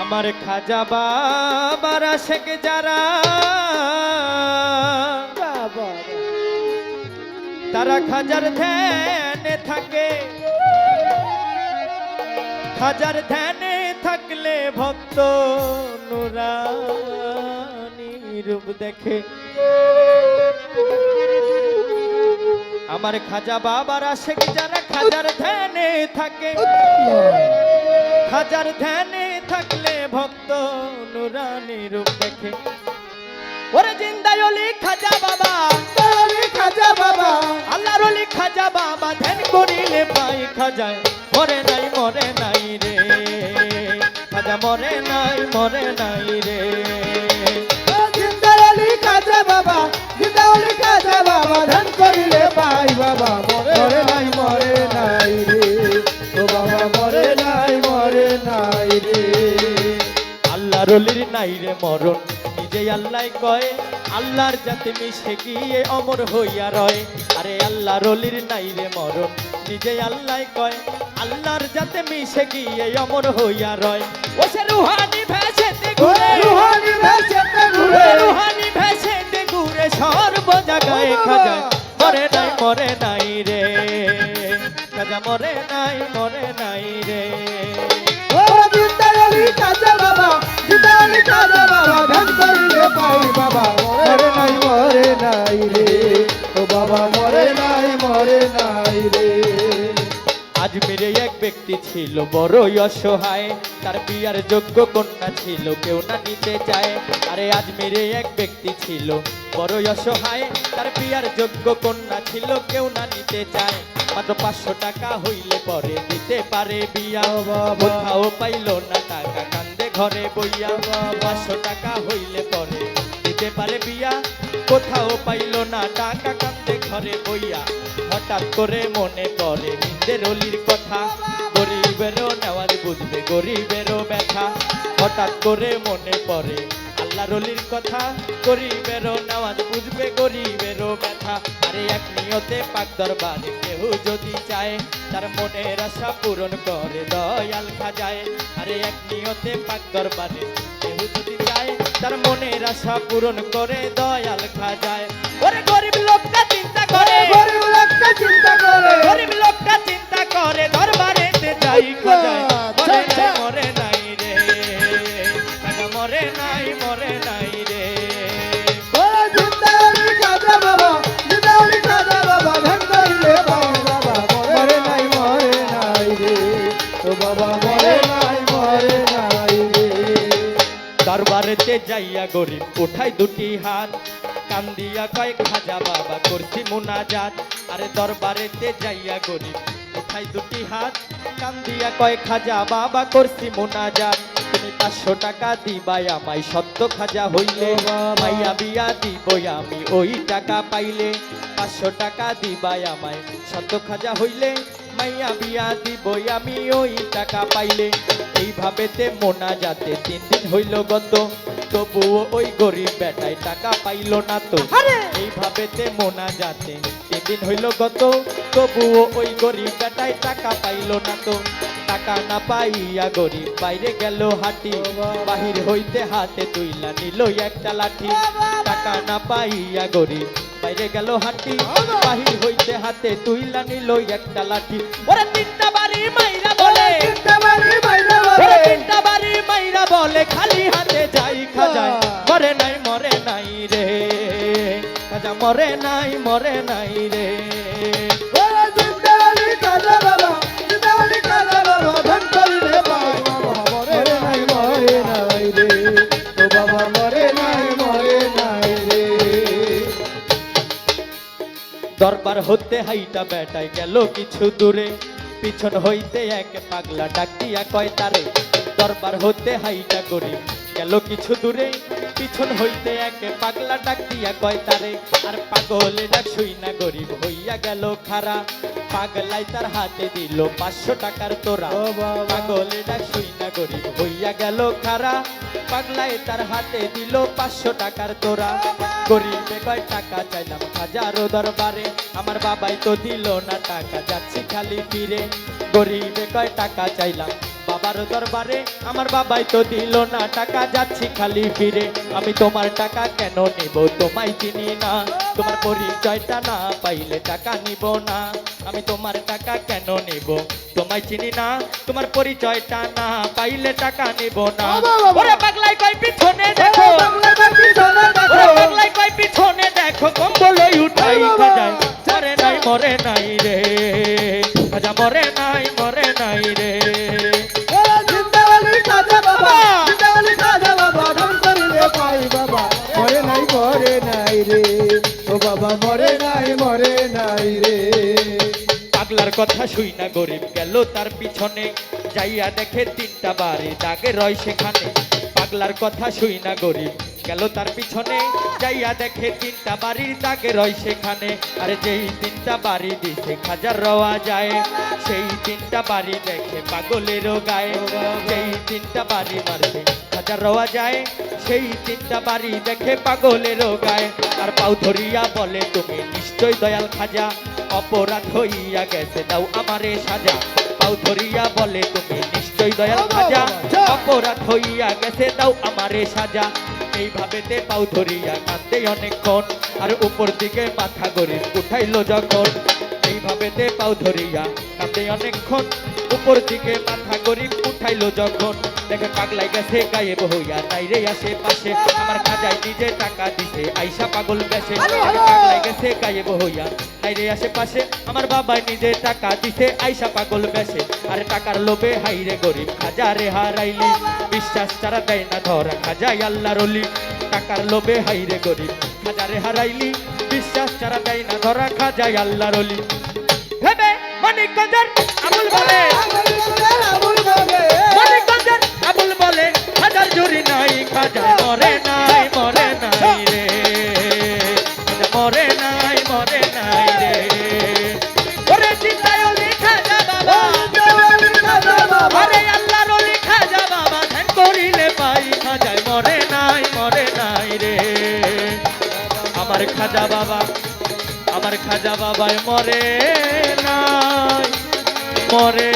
আমার খাজা বাবার শেখ যারা বাবা তারা খাজার ধ্যানে থাকে। খাজার ধ্যানে থাকলে ভক্ত নুরানি রূপ দেখে। আমার খাজা বাবার আশেক যারা খাজার ধ্যানে থাকে। খাজার ধ্যানে থাকলে ভক্ত নুরানি রূপ দেখে। ওরে জিন্দায়লি খাজা বাবা, তারি খাজা বাবা, আল্লাহর অলি খাজা বাবা, ধ্যান করিলে পাই খাজায় মরে নাই মরে নাই রে, খাজা মরে নাই মরে নাই রে। নাই রে মরণ। নিজে আল্লাহ কয় আল্লাহর যাতে মিশে গিয়ে অমর হইয়া রয়। আরে আল্লাহ অলির নাই রে মরণ। নিজে আল্লাহ কয় আল্লাহর যাতে মিশে গিয়ে অমর হইয়া রয়। ও সে রুহানি ভেসেতে ঘুরে। রুহানি ভেসেতে ঘুরে। রুহানি ভেসেতে ঘুরে সর্ব জায়গায় খাজা। মরে নাই মরে নাই রে। খাজা মরে নাই মরে নাই রে। ও বাবা জিন্দালি খাজা বাবা। বাবা। মরে মরে মরে মরে এক ব্যক্তি ছিল বড়ই অসহায়। তার বিয়ার যোগ্য কন্যা ছিল, কেউ না নিতে চায়। আরে আজমিরে এক ব্যক্তি ছিল বড়ই অসহায়। তার বিয়ার যোগ্য কন্যা ছিল, কেউ না নিতে চায়। মাত্র পাঁচশো টাকা হইলে পরে দিতে পারে বিয়া। কোথাও পাইল না টাকা কান্দে ঘরে বইয়া। পাঁচশো টাকা হইলে পরে দিতে পারে বিয়া। কোথাও পাইল না টাকা কান্দে ঘরে বইয়া। হঠাৎ করে মনে পড়ে নিজের অলির কথা। গরিবেরও নেওয়ার বুঝবে গরিবেরও ব্যথা। হঠাৎ করে মনে পড়ে আল্লাহর রলির কথা, গরিবেরও নামাজ বুঝবে, গরিবেরও ব্যথা। আরে এক নিয়তে পাক দরবারে কেউ যদি চায়, তার মনের আশা পূরণ করে দয়াল খাজায়। আরে এক নিয়তে পাক দরবারে কেউ যদি চায়, তার মনের আশা পূরণ করে দয়াল খাজায়। দরবারেতে যাইয়া গরিব উঠাই দুটি হাত। কান্দিয়া কয় খাজা বাবা করছি মুনাজাত। আরে দরবারেতে যাইয়া গরিব উঠাই দুটি হাত। কান্দিয়া কয় খাজা বাবা করছি মুনাজাত। তুমি পাঁচশো টাকা দিবাই আমায় সত্য খাজা হইলে। মাইয়া বিয়া দিবই আমি ওই টাকা পাইলে। পাঁচশো টাকা দিবাই আমায় সত্য খাজা হইলে। মাইয়া বিয়া দিবই আমি ওই টাকা পাইলে। এইভাবেতে মোনা যাতে তিন দিন হইল গত। তবুও ওই গরিব বেটায় টাকা পাইলো না তো। এইভাবেতে মোনা যাতে তিন দিন হইল গত। তবুও ওই গরিব বেটায় টাকা পাইলো না তো। টাকা না পাইয়া গরিব বাইরে গেল হাঁটি। বাহির হইতে হাতে তুইলা নিল একটা লাঠি। টাকা না পাইয়া গরিব বাইরে গেল হাঁটি বাহির হইতে হাতে তুইলা নিল একটা লাঠি। ওরে তিনটা বাড়ি মাইরা বলে। চিন্তা বাড়ি ওরে বলে। তিনটা বাড়ি মাইরা বলে খালি হাতে যাই খাজায় মরে নাই মরে নাই রে। খাজা মরে নাই মরে নাই রে। বাবা মরে নাই মরে নাই রে। ও বাবা দরবার হতে হাইটা বেটায় গেল কিছু দূরে। পিছন হইতে এক পাগলা ডাকিয়া কয়, তারে, দরবার হতে হাইটা গরিব গেল কিছু দূরে। পিছন হইতে এক পাগলা ডাকিয়া কয় তারে আর পাগলে ডাক শুই না গরিব হইয়া গেল খারা। পাগলাই তার হাতে দিল পাঁচশো টাকার তোরা। ও বাবা। পাগলে ডাক শুই না গরিব হইয়া গেল খারা। পাগলাই তার হাতে দিল পাঁচশো টাকার তোরা। গরিবে কয় টাকা চাইলাম হাজারো দরবারে। আমার বাবাই তো দিল না টাকা যাচ্ছি খালি ফিরে। গরিবে কয় টাকা চাইলাম বাবা বাবারও দরবারে আমার বাবাই তো দিল না টাকা যাচ্ছি খালি ফিরে। আমি তোমার টাকা কেন নিব? তোমায় চিনি না তোমার পরিচয়টা না পাইলে টাকা নিব না। আমি তোমার টাকা কেন নিব? তোমায় চিনি না তোমার পরিচয়টা না পাইলে টাকা নিব না। ওরে পাগলাই কই পিছনে দেখো। ওরে পাগলাই কই পিছনে দেখো কম্বলই উঠাই খাজাই মরে নাই মরে নাই রে। খাজা মরে নাই মরে নাই রে। কথা শুই না গরিব গেল তার পিছনে। যাইয়া দেখে তিনটা বাড়ি, দাগে রয় সেখানে। পাগলার কথা শুই না গরিব গেল তার পিছনে। যাইয়া দেখে তিনটা বাড়ির দাগে রয় সেখানে। আরে যেই তিনটা বাড়ি দিছে খাজার রওয়া যায়। সেই তিনটা বাড়ি দেখে পাগলেরও গায়ে। যেই তিনটা বাড়ি মারছে খাজার রওয়া যায়। সেই তিনটা বাড়ি দেখে পাগলেরও গায়ে। আর পাউ ধরিয়া বলে, তুমি নিশ্চয় দয়াল খাজা। অপরাধ হইয়া গেছে দাও আমারে সাজা। পাউ ধরিয়া বলে তুমি নিশ্চয় দয়াল খাজা অপরাধ হইয়া গেছে দাও আমারে সাজা। এইভাবে তে পাউ ধরিয়া কান্দে অনেকক্ষণ আর উপর দিকে মাথা গড়ি উঠাইলো যখন। এইভাবে তে পাউ ধরিয়া কান্দে অনেকক্ষণ উপর দিকে মাথা গরিব উঠাইলো যখন। দেখে পাগলাই গেছে গায়েব হইয়া নাই রে আশেপাশে। আমার খাজাই নিজে টাকা দিছে আইসা পাগল গেছে। পাগলাই গেছে গায়েব হইয়া নাই রে আশেপাশে। আমার বাবা নিজে টাকা দিছে আইসা পাগল বেশে আর টাকার লোভে হাইরে গরিব খাজা রে হারাইলি। বিশ্বাস ছাড়া দেয় না ধরা খাজাই আল্লাহর রলি টাকার লোভে হাইরে গরিব খাজা রে হারাইলি। বিশ্বাস ছাড়া দেয় না ধরা খাজাই আল্লাহর অলি। ভেবে মানিকগঞ্জের আমুল বলে। আমুল বলে আবুল বলে। জুরি নাই, খাজা মরে নাই মরে নাই রে। মরে নাই মরে নাই রে। ওরে বাবা। আরে আল্লাহর অলি খাজা বাবা। ধ্যান নাই, মরে নাই রে। আমার খাজা বাবা, আমার খাজা বাবায় মরে নাই, মরে